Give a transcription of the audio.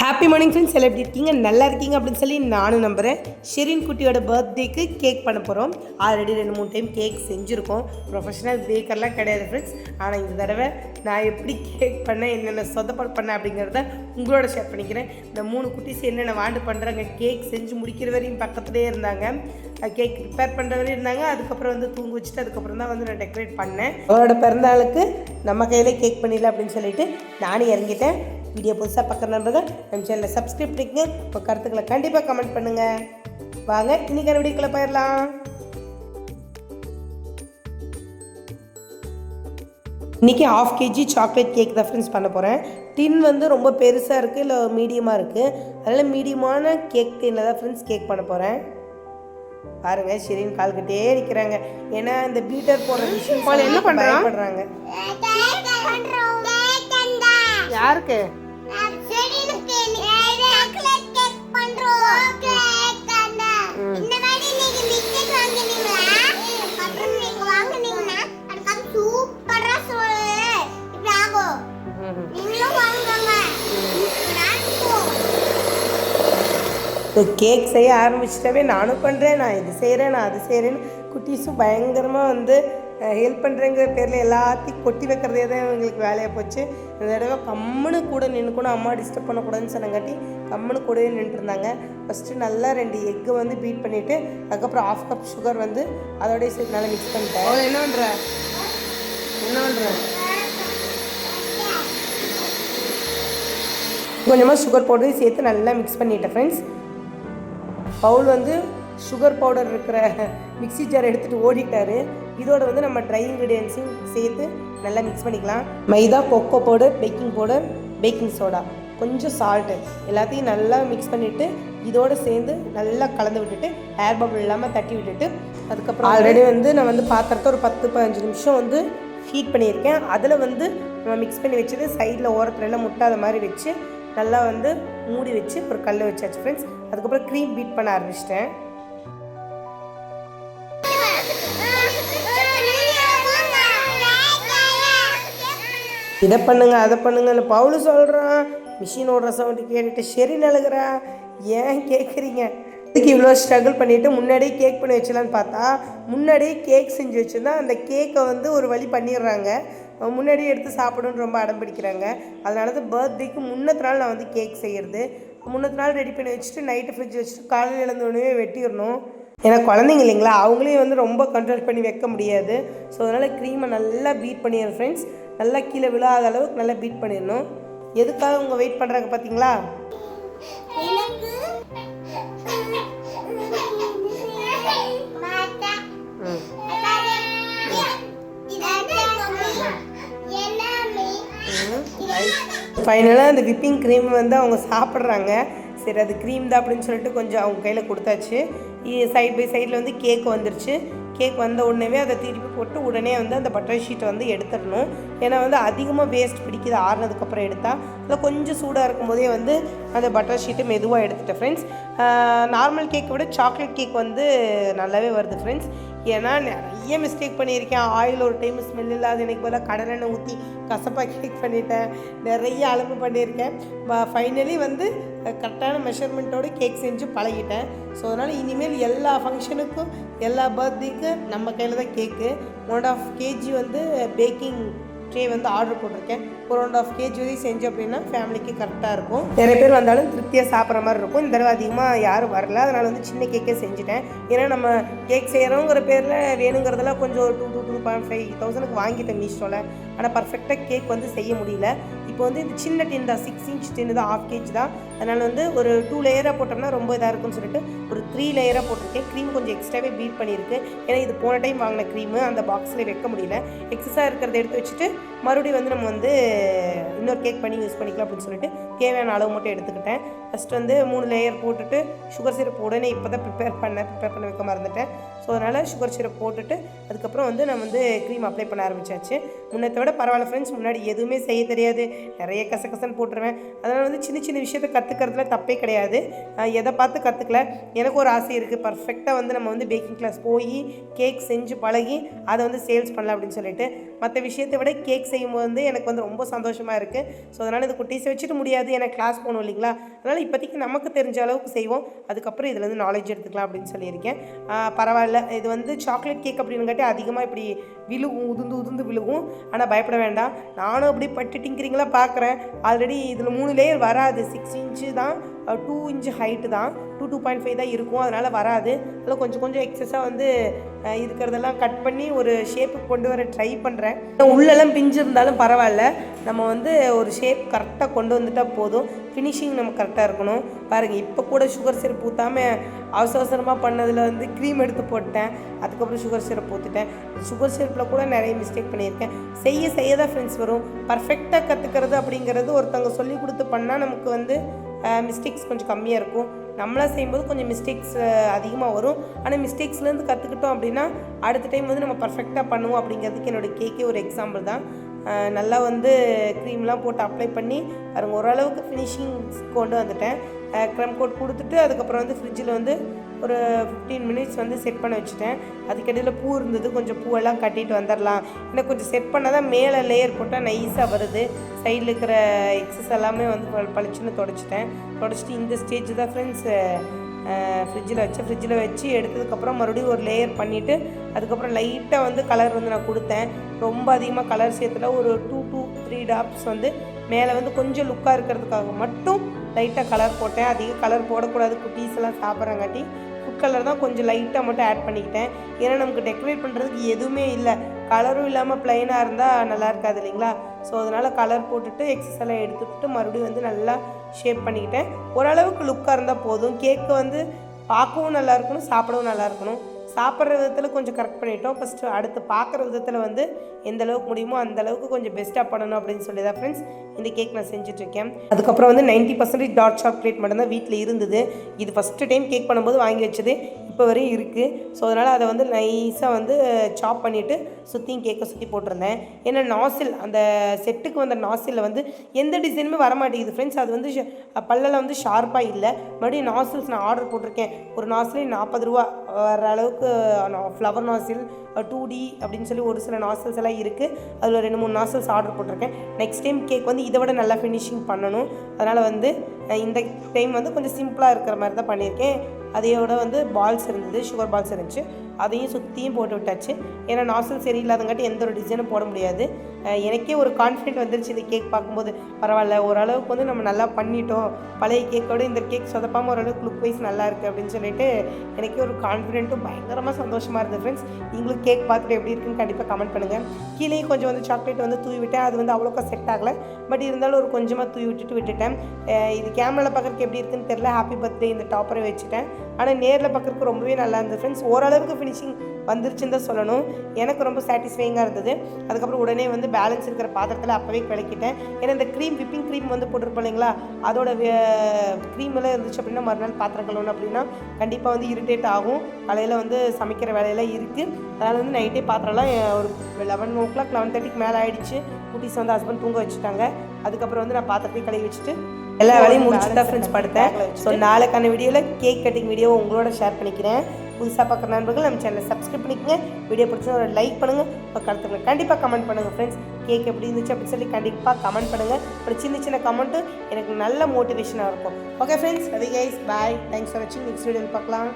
Happy morning friends எல்லாம் எப்படி இருக்கீங்க? நல்லா இருக்கீங்க அப்படின்னு சொல்லி நானும் நம்புகிறேன் ஷெரின் குட்டியோட பர்த்டேக்கு கேக் பண்ண போகிறோம் ஆல்ரெடி ரெண்டு மூணு டைம் கேக் செஞ்சுருக்கோம். ப்ரொஃபஷனல் பேக்கர்லாம் கிடையாது ஃப்ரெண்ட்ஸ் ஆனால் இந்த தடவை நான் எப்படி கேக் பண்ணேன் என்னென்ன சொதப்பல் பண்ணேன் அப்படிங்கிறத உங்களோட ஷேர் பண்ணிக்கிறேன். இந்த மூணு குட்டிஸ் என்னென்ன வாண்டு பண்ணுறாங்க கேக் செஞ்சு முடிக்கிற வரையும் பக்கத்துலேயே இருந்தாங்க. கேக் ப்ரிப்பேர் பண்ணுற வரையும் இருந்தாங்க. அதுக்கப்புறம் வந்து தூங்க வச்சுட்டு அதுக்கப்புறம் தான் வந்து நான் டெக்கரேட் பண்ணேன். அவரோட பிறந்தாளுக்கு நம்ம கையிலே கேக் பண்ணிடலாம் அப்படின்னு சொல்லிட்டு நானும் இறங்கிட்டேன். வீடியோ புதுசாக பார்க்குற நண்பர்கள் நம்ம சேனலை சப்ஸ்கிரைப் பண்ணிக்கங்க. உங்கள் கருத்துக்களை கண்டிப்பாக கமெண்ட் பண்ணுங்கள் வாங்க இன்னைக்கான வீடியோக்குள்ளே போயிடலாம். இன்றைக்கி ஆஃப் கேஜி சாக்லேட் கேக் தான் ஃப்ரெண்ட்ஸ் பண்ண போகிறேன் டின் வந்து ரொம்ப பெருசாக இருக்குது இல்லை மீடியமாக இருக்குது அதனால் மீடியமான கேக் டின்னில் தான் ஃப்ரெண்ட்ஸ் கேக் பண்ண போகிறேன் பாருங்க ஷெரின் கால்கிட்டே நிற்கிறாங்க ஏன்னா இந்த பீட்டர் போடுற விஷயம் என்ன பண்ணுறாங்க யாருக்கு? இப்போ கேக் செய்ய ஆரம்பிச்சிட்டவே நானும் பண்ணுறேன் நான் இது செய்கிறேன் நான் அது செய்கிறேன்னு குட்டீஸும் பயங்கரமாக வந்து ஹெல்ப் பண்ணுறேங்கிற பேரில் எல்லாத்தையும் கொட்டி வைக்கிறதே தான் எங்களுக்கு வேலையாக போச்சு. இந்த தடவை கம்முன்னு கூட நின்றுக்கணும் அம்மா டிஸ்டர்ப் பண்ணக்கூடாதுன்னு சொன்னங்காட்டி கம்முன்னு கூடவே நின்றுருந்தாங்க. ஃபஸ்ட்டு நல்லா ரெண்டு எக்கு வந்து பீட் பண்ணிவிட்டு அதுக்கப்புறம் ஆஃப் கப் சுகர் வந்து அதோடய சேர்த்து நல்லா மிக்ஸ் பண்ணிட்டேன். என்ன பண்ணுற என்ன பண்ணுற கொஞ்சமாக சுகர் பவுடரையும் சேர்த்து நல்லா மிக்ஸ் பண்ணிட்டேன் ஃப்ரெண்ட்ஸ் பவுல் வந்து சுகர் பவுடர் இருக்கிற மிக்ஸி ஜார் எடுத்துகிட்டு ஓடிட்டாரு. இதோட வந்து நம்ம ட்ரை இன்க்ரீடியன்ஸையும் சேர்த்து நல்லா மிக்ஸ் பண்ணிக்கலாம். Maida cocoa powder baking powder baking soda கொஞ்சம் சால்ட்டு எல்லாத்தையும் நல்லா மிக்ஸ் பண்ணிவிட்டு இதோடு சேர்ந்து நல்லா கலந்து விட்டுட்டு ஏர் பபிள் இல்லாமல் தட்டி விட்டுட்டு அதுக்கப்புறம் ஆல்ரெடி வந்து நான் வந்து பாத்திரத்தை ஒரு பத்து பதினஞ்சு நிமிஷம் வந்து ஹீட் பண்ணியிருக்கேன். அதில் வந்து நம்ம மிக்ஸ் பண்ணி வச்சது சைடில் ஓரத்துல எல்லாம் முட்டாத மாதிரி வச்சு நல்லா வந்து மூடி வச்சு ஒரு கல் வச்சாச்சு ஃப்ரெண்ட்ஸ் அதுக்கப்புறம் க்ரீம் பீட் பண்ண ஆரம்பிச்சிட்டேன். இதை பண்ணுங்க அதை பண்ணுங்கன்னு பவுலு சொல்கிறான் மிஷின் ஓடுற சவுண்டு கேட்டுட்டு சரி நழுகிறா. ஏன் கேட்குறீங்க இதுக்கு இவ்வளோ ஸ்ட்ரகிள் பண்ணிவிட்டு முன்னாடியே கேக் பண்ணி வச்சலான்னு பார்த்தா முன்னாடியே கேக் செஞ்சு வச்சுருந்தா அந்த கேக்கை வந்து ஒரு வழி பண்ணிடுறாங்க. முன்னாடியே எடுத்து சாப்பிடணும்னு ரொம்ப அடம் பிடிக்கிறாங்க. அதனால தான் பர்த்டேக்கு முன்னத்து நாள் நான் வந்து கேக் செய்கிறது முன்னத்து நாள் ரெடி பண்ணி வச்சுட்டு நைட்டு ஃப்ரிட்ஜ் வச்சுட்டு காலையில் எழுந்தோடனே வெட்டிடணும். ஏன்னா குழந்தைங்க இல்லைங்களா அவங்களையும் வந்து ரொம்ப கண்ட்ரோல் பண்ணி வைக்க முடியாது. ஸோ அதனால் க்ரீமை நல்லா பீட் பண்ணிடுறேன் ஃப்ரெண்ட்ஸ் நல்லா கீழே விழாத அளவுக்கு நல்லா பீட் பண்ணிடணும். எதுக்காக அவங்க வெயிட் பண்ணுறாங்க பார்த்தீங்களா ஃபைனலாக அந்த விப்பிங் க்ரீம் வந்து அவங்க சாப்பிட்றாங்க. சரி அது க்ரீம் தான் அப்படின்னு சொல்லிட்டு கொஞ்சம் அவங்க கையில் கொடுத்தாச்சு. சைட் பை சைடில் வந்து கேக் வந்துருச்சு. கேக் வந்த உடனே அதை திருப்பி போட்டு உடனே வந்து அந்த பட்டர் ஷீட்டை வந்து எடுத்துடணும். ஏன்னா வந்து அதிகமாக வேஸ்ட் பிடிக்குது ஆறுனதுக்கப்புறம் எடுத்தால் அதில் கொஞ்சம் சூடாக இருக்கும்போதே வந்து அந்த பட்டர் ஷீட்டை மெதுவாக எடுத்துட்டேன் ஃப்ரெண்ட்ஸ் நார்மல் கேக்கை விட சாக்லேட் கேக் வந்து நல்லாவே வருது ஃப்ரெண்ட்ஸ் ஏன்னா நிறைய மிஸ்டேக் பண்ணியிருக்கேன். ஆயில் ஒரு டைம் ஸ்மெல் இல்லாத எனக்கு போல் கடலெண்ணெய் ஊற்றி கசப்பாக கேக் பண்ணிட்டேன். நிறைய அளவு பண்ணியிருக்கேன். ஃபைனலி வந்து கரெக்டான மெஷர்மெண்ட்டோடு கேக் செஞ்சு பழகிட்டேன். ஸோ அதனால் இனிமேல் எல்லா ஃபங்க்ஷனுக்கும் எல்லா பர்த்டேக்கும் நம்ம கையில் தான் கேக்கு ஒன் ஆஃப் கேஜி வந்து பேக்கிங் ட்ரே வந்து ஆர்டர் போட்டிருக்கேன். ஒரு ஒன் ஆஃப் கேஜி வரையும் செஞ்சோம் அப்படின்னா ஃபேமிலிக்கு கரெக்டாக இருக்கும். நிறைய பேர் வந்தாலும் திருப்தியாக சாப்பிட்ற மாதிரி இருக்கும். இந்த தடவை அதிகமாக யாரும் வரல. அதனால் வந்து சின்ன கேக்கே செஞ்சுட்டேன். ஏன்னா நம்ம கேக் செய்கிறோங்கிற பேரில் வேணுங்கிறதெல்லாம் கொஞ்சம் ஒரு two two two point five தௌசண்ட்க்கு வாங்கிட்டேன் மீஷோவில் ஆனால் பர்ஃபெக்டாக கேக் வந்து செய்ய முடியல. இப்போ வந்து இது சின்ன டின் தான். சிக்ஸ் இன்ச் டின்னு தான். ஆஃப் கேஜ் தான். அதனால் வந்து ஒரு டூ லேயராக போட்டோம்னா ரொம்ப இதாக இருக்கும்னு சொல்லிட்டு ஒரு த்ரீ லேயராக போட்டிருக்கேன். க்ரீம் கொஞ்சம் எக்ஸ்ட்ராவே பீட் பண்ணியிருக்கு. ஏன்னா இது போன டைம் வாங்கின க்ரீமு அந்த பாக்ஸில் வைக்க முடியல. எக்ஸஸாக இருக்கிறத எடுத்து வச்சுட்டு மறுபடியும் வந்து நம்ம வந்து இன்னொரு கேக் பண்ணி யூஸ் பண்ணிக்கலாம் அப்படின்னு சொல்லிட்டு தேவையான அளவு மட்டும் எடுத்துக்கிட்டேன். ஃபஸ்ட் வந்து மூணு லேயர் போட்டுட்டு சுகர் சிரப் உடனே இப்போ தான் ப்ரிப்பேர் பண்ணேன் ப்ரிப்பேர் பண்ண வைக்க மறந்துட்டேன். ஸோ அதனால் சுகர் சிரப் போட்டுட்டு அதுக்கப்புறம் வந்து நான் வந்து க்ரீம் அப்ளை பண்ண ஆரம்பிச்சாச்சு. முன்னத்தை விட பரவாயில்ல ஃப்ரெண்ட்ஸ் முன்னாடி எதுவுமே செய்ய தெரியாது. நிறைய கசகசன்னு போட்டுருவேன். அதனால் வந்து சின்ன சின்ன விஷயத்தை கற்றுக்கிறதுல தப்பே கிடையாது. எதை பார்த்து கற்றுக்கல எனக்கு ஒரு ஆசை இருக்குது பர்ஃபெக்டாக வந்து நம்ம வந்து பேக்கிங் கிளாஸ் போய் கேக் செஞ்சு பழகி அதை வந்து சேல்ஸ் பண்ணலாம் அப்படின்னு சொல்லிட்டு மற்ற விஷயத்தை விட கேக் செய்யும்போது வந்து எனக்கு வந்து ரொம்ப சந்தோஷமாக இருக்குது ஸோ அதனால் இது குட்டீஸை வச்சுட்டு முடியாது. எனக்கு கிளாஸ் போகணும் இல்லைங்களா? அதனால் இப்போதைக்கு நமக்கு தெரிஞ்ச அளவுக்கு செய்வோம். அதுக்கப்புறம் இதுலேருந்து நாலேஜ் எடுத்துக்கலாம் அப்படின்னு சொல்லியிருக்கேன். பரவாயில்ல. இது வந்து சாக்லேட் கேக் அப்படின்னுங்காட்டி அதிகமாக இப்படி விழுகும் உதுந்து உதுந்து விழுகும் ஆனால் பயப்பட வேண்டாம். நானும் அப்படி பட்டு டிங்கிறீங்களா பார்க்குறேன் ஆல்ரெடி இதில் மூணு லேயர் வராது. சிக்ஸ் இன்ச்சு தான். டூ இன்ச் ஹைட்டு தான். டூ டூ பாயிண்ட் ஃபைவ் தான் இருக்கும். அதனால் வராது. அதில் கொஞ்சம் கொஞ்சம் எக்ஸஸாக வந்து இருக்கிறதெல்லாம் கட் பண்ணி ஒரு ஷேப்புக்கு கொண்டு வர ட்ரை பண்ணுறேன் உள்ளெல்லாம் பிஞ்சு இருந்தாலும் பரவாயில்ல. நம்ம வந்து ஒரு ஷேப் கரெக்டாக கொண்டு வந்துட்டால் போதும். ஃபினிஷிங் நம்ம கரெக்டாக இருக்கணும். பாருங்கள் இப்போ கூட சுகர் சிரப் ஊற்றாமல் அவசர அவசரமாக பண்ணதில் வந்து க்ரீம் எடுத்து போட்டேன் அதுக்கப்புறம் சுகர் சிரப் ஊற்றுட்டேன் சுகர் சிரப்பில் கூட நிறைய மிஸ்டேக் பண்ணியிருக்கேன். செய்ய செய்ய தான் ஃப்ரெண்ட்ஸ் வரும் பர்ஃபெக்டாக கற்றுக்கிறது அப்படிங்கிறது ஒருத்தவங்க சொல்லி கொடுத்து பண்ணால் நமக்கு வந்து மிஸ்டேக்ஸ் கொஞ்சம் கம்மியாக இருக்கும். நம்மளாக செய்யும்போது கொஞ்சம் மிஸ்டேக்ஸ் அதிகமாக வரும். ஆனால் மிஸ்டேக்ஸ்லேருந்து கற்றுக்கிட்டோம் அப்படின்னா அடுத்த டைம் வந்து நம்ம பர்ஃபெக்டாக பண்ணுவோம் அப்படிங்கிறதுக்கு என்னோடய கேக்கே ஒரு எக்ஸாம்பிள் தான். நல்லா வந்து க்ரீம்லாம் போட்டு அப்ளை பண்ணி பாருங்க ஓரளவுக்கு ஃபினிஷிங் கொண்டு வந்துட்டேன். க்ரம் கோட் கொடுத்துட்டு அதுக்கப்புறம் வந்து ஃப்ரிட்ஜில் வந்து ஒரு ஃபிஃப்டீன் மினிட்ஸ் வந்து செட் பண்ண வச்சுட்டேன். அதுக்கடையில் பூ இருந்தது. கொஞ்சம் பூவெல்லாம் கட்டிட்டு வந்துடலாம் இன்னும் கொஞ்சம் செட் பண்ணால் தான் மேலே லேயர் போட்டால் நைஸாக வருது. சைடில் இருக்கிற எக்ஸஸ் எல்லாமே வந்து பள- பளிச்சுன்னு தொடச்சிட்டேன். தொடச்சிட்டு இந்த ஸ்டேஜ் தான் ஃப்ரெண்ட்ஸ் ஃப்ரிட்ஜில் வச்சு ஃப்ரிட்ஜில் வச்சு எடுத்ததுக்கப்புறம் மறுபடியும் ஒரு லேயர் பண்ணிவிட்டு அதுக்கப்புறம் லைட்டாக வந்து கலர் வந்து நான் கொடுத்தேன். ரொம்ப அதிகமாக கலர் சேர்த்துல ஒரு டூ டூ த்ரீ டாப்ஸ் வந்து மேலே வந்து கொஞ்சம் லுக்காக இருக்கிறதுக்காக மட்டும் லைட்டாக கலர் போட்டேன். அதிக கலர் போடக்கூடாது. குட்டீஸ் எல்லாம் சாப்பிட்றங்காட்டி ஃபுட் கலர் தான் கொஞ்சம் லைட்டாக மட்டும் ஆட் பண்ணிக்கிட்டேன். ஏன்னா நமக்கு டெக்கரேட் பண்ணுறதுக்கு எதுவுமே இல்லை. கலரும் இல்லாமல் ப்ளைனாக இருந்தால் நல்லா இருக்காது இல்லைங்களா? ஸோ அதனால் கலர் போட்டுட்டு எக்ஸஸ் எல்லாம் எடுத்துக்கிட்டு மறுபடியும் வந்து நல்லா ஷேப் பண்ணிக்கிட்டேன். ஓரளவுக்கு லுக்காக இருந்தால் போதும். கேக்கு வந்து பார்க்கவும் நல்லா இருக்கணும் சாப்பிடவும் நல்லா இருக்கணும். சாப்பிட்ற விதத்தில் கொஞ்சம் கரெக்ட் பண்ணிட்டோம். ஃபஸ்ட்டு அடுத்து பார்க்குற விதத்தில் வந்து எந்த அளவுக்கு முடியுமோ அந்த அளவுக்கு கொஞ்சம் பெஸ்ட்டாக பண்ணணும் அப்படின்னு சொல்லி தான் ஃப்ரெண்ட்ஸ் இந்த கேக் நான் செஞ்சுட்ருக்கேன். அதுக்கப்புறம் வந்து 90% பர்சன்டேஜ் டார்க் சாக்லேட் மட்டும்தான் வீட்டில் இருந்தது. இது ஃபஸ்ட்டு டைம் கேக் பண்ணும்போது வாங்கி வச்சது. இப்போ வரையும் இருக்குது ஸோ அதனால் அதை வந்து நைஸாக வந்து சாப் பண்ணிவிட்டு சுற்றியும் கேக்கை சுற்றி போட்டிருந்தேன். ஏன்னா நாசில் அந்த செட்டுக்கு வந்த நாசிலில் வந்து எந்த டிசைனுமே வர மாட்டேங்குது ஃப்ரெண்ட்ஸ் அது வந்து ஷ- பல்லெல்லாம் வந்து ஷார்ப்பாக இல்லை. மறுபடியும் நாசில்ஸ் நான் ஆர்டர் போட்டிருக்கேன். ஒரு நாசிலே நாற்பது ரூபா வர அளவுக்கு ஃப்ளவர் நாசில் டூ டி அப்படின்னு சொல்லி ஒரு சில நாசில்ஸ் எல்லாம் இருக்குது அதில் ரெண்டு மூணு நாசில்ஸ் ஆர்டர் போட்டிருக்கேன். நெக்ஸ்ட் டைம் கேக் வந்து இதை விட நல்லா ஃபினிஷிங் பண்ணணும். அதனால் வந்து இந்த டைம் வந்து கொஞ்சம் சிம்பிளாக இருக்கிற மாதிரி தான் பண்ணியிருக்கேன். அதையோட வந்து பால்ஸ் இருந்தது சுகர் பால்ஸ் இருந்துச்சு. அதையும் சுற்றியும் போட்டு விட்டாச்சு. ஏன்னா நாசல் சரியில்லாதங்காட்டி எந்த ஒரு டிசைனும் போட முடியாது. எனக்கே ஒரு கான்ஃபிடென்ட் வந்துருச்சு இந்த கேக் பார்க்கும்போது. பரவாயில்ல ஓரளவுக்கு வந்து நம்ம நல்லா பண்ணிட்டோம். பழைய கேக்கோட இந்த கேக் சொதப்பாமல் ஓரளவுக்கு லுக் வைஸ் நல்லா இருக்குது அப்படின்னு சொல்லிட்டு எனக்கே ஒரு கான்ஃபிடென்ட்டும் பயங்கரமாக சந்தோஷமாக இருந்தது ஃப்ரெண்ட்ஸ் நீங்களும் கேக் பார்த்துட்டு எப்படி இருக்குன்னு கண்டிப்பாக கமெண்ட் பண்ணுங்கள் கீழே கொஞ்சம் வந்து சாக்லேட் வந்து தூவி விட்டேன் அது வந்து அவ்வளோக்கா செட் ஆகலை. பட் இருந்தாலும் ஒரு கொஞ்சமாக தூவி விட்டுட்டு விட்டுட்டேன். இது கேமராவில் பார்க்குறதுக்கு எப்படி இருக்குன்னு தெரியல. ஹாப்பி பர்த்டே இந்த டாப்பரை வச்சுட்டேன். ஆனால் நேரில் பார்க்குறதுக்கு ரொம்பவே நல்லா இருந்தது. ஃப்ரெண்ட்ஸ் ஓரளவுக்கு ஃபினிஷிங் வந்துருச்சுன்னு தான் சொல்லணும். எனக்கு ரொம்ப சாட்டிஸ்ஃபைங்காக இருந்தது. அதுக்கப்புறம் உடனே வந்து பேலன்ஸ் இருக்கிற பாத்திரத்தில் அப்போவே விளக்கிட்டேன் ஏன்னா இந்த க்ரீம் விப்பிங் க்ரீம் வந்து போட்டிருப்போம் இல்லைங்களா? அதோட க்ரீம் எல்லாம் இருந்துச்சு அப்படின்னா மறுநாள் பாத்திரம் கழுவணும் அப்படின்னா கண்டிப்பாக வந்து இரிட்டேட் ஆகும். காலையில் வந்து சமைக்கிற வேலையெல்லாம் இருக்குது அதனால் வந்து நைட்டே பாத்திரம்லாம் ஒரு லெவன் ஓ கிளாக் லெவன் தேர்ட்டிக்கு மேலே ஆகிடுச்சு குட்டீஸ் வந்து ஹஸ்பண்ட் தூங்க வச்சுட்டாங்க. அதுக்கப்புறம் வந்து நான் பாத்திரத்தையும் கழுவி வச்சுட்டு எல்லா வேலையும் முடிச்சு தான் ஃப்ரெண்ட்ஸ் படுத்தேன். ஸோ நாளைக்கான வீடியோவில் கேக் கட்டிங் வீடியோ உங்களோட ஷேர் பண்ணிக்கிறேன். புதுசாக பார்க்குற நண்பர்கள் நம்ம சேனலை சப்ஸ்கிரைப் பண்ணிக்கங்க. வீடியோ பிடிச்சா ஒரு லைக் பண்ணுங்கள் உங்கள் கருத்துக்களை கண்டிப்பாக கமெண்ட் பண்ணுங்கள் ஃப்ரெண்ட்ஸ் கேக் எப்படி இருந்துச்சு அப்படின்னு சொல்லி கண்டிப்பாக கமெண்ட் பண்ணுங்கள் ஒரு சின்ன சின்ன கமெண்ட்டு எனக்கு நல்ல மோட்டிவேஷனாக இருக்கும். Okay friends Ravi guys bye thanks for வாட்சிங் நெக்ஸ்ட் வீடியோவில் பார்க்கலாம்.